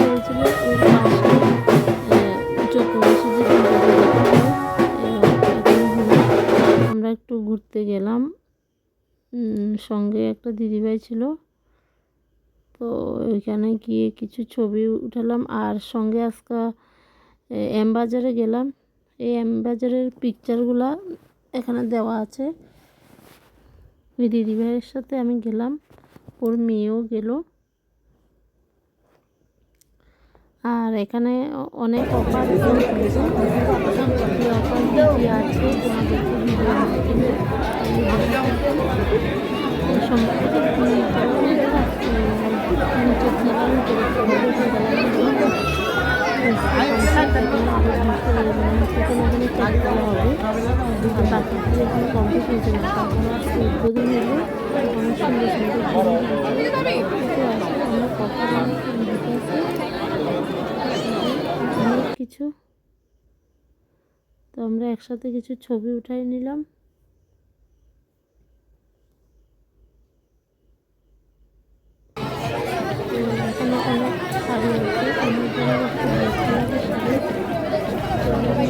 হয়েছিল হয়। আমরা একটু ঘুরতে গেলাম। সঙ্গে একটা দিদিভাই ছিল। তো ওইখানে গিয়ে কিছু ছবি উঠালাম। আর সঙ্গে আজকে এম বাজারে গেলাম। এই এম বাজারের পিকচারগুলা এখানে দেওয়া আছে। ওই দিদিভাইয়ের সাথে আমি গেলাম। ওর মেয়েও গেল। আর এখানে অনেক অফার আছে তোমাদেরকে ভিডিওর তারপরে আজকে উদ্বোধন হলো। অনেক সুন্দর সুন্দর অনেক কিছু। তো আমরা একসাথে কিছু ছবি উঠাই নিলাম তো এখানে অনেক শাড়ি আছে আমার জন্য একটা black colour এর শাড়ি তো আমি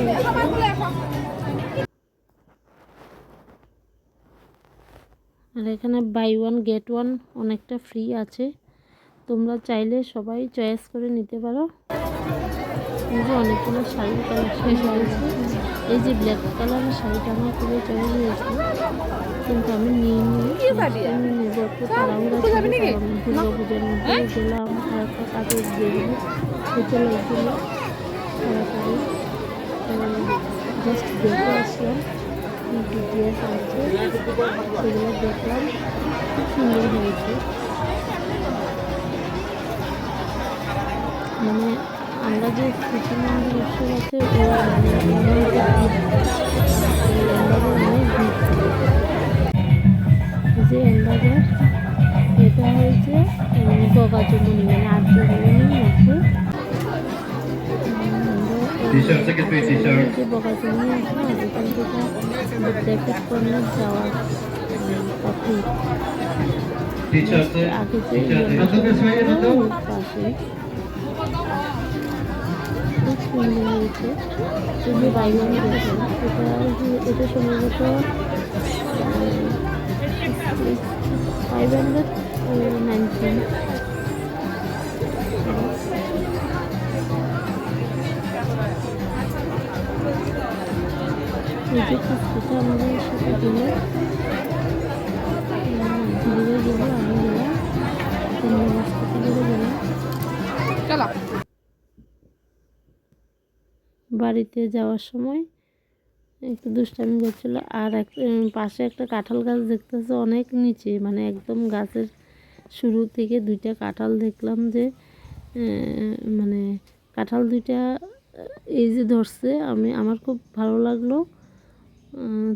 আর এখানে বাই ওয়ান গেট ওয়ান অনেকটা ফ্রি আছে। তোমরা চাইলে সবাই চয়েস করে নিতে পারো। অনেকগুলো শাড়ির কালেকশন রয়েছে। এই যে ব্ল্যাক কালারের শাড়িটা আমার খুবই চয়েস হয়েছে। কিন্তু আমি নিয়ে আমি নেব একটু তাড়াহুড়া দুর্গা পুজোর মধ্যে গেলাম আর একটা হতে লাগছিল তাড়াতাড়ি। জাস্ট দেখে আসলাম। ড্রেস আছে। সেগুলো দেখলাম। খুব সুন্দর হয়েছে। মানে আমরা যে কৃষ্ণ মন্দির উৎসব আছে। যে এমবাজার এটা হয়েছে গগাচমনি মানে বগাচমনি আছে সুন্দর হয়েছে এই যে বাইগন দেখেন এটা এটা সম্ভবত ফাইভ হান্ড্রেড নাইনটিন আমাদের আমি বাড়িতে যাওয়ার সময় একটু দুষ্টামি করছিল। আর এক পাশে একটা কাঁঠাল গাছ দেখতেছে, অনেক নিচে মানে একদম গাছের শুরু থেকে দুইটা কাঁঠাল দেখলাম যে মানে কাঁঠাল দুইটা, এই যে ধরছে, আমি, আমার খুব ভালো লাগল।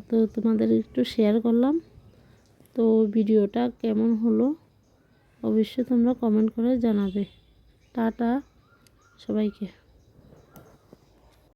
তো তোমাদের একটু শেয়ার করলাম। তো ভিডিওটা কেমন হলো? অবশ্যই তোমরা কমেন্ট করে জানাবে। টাটা, সবাইকে।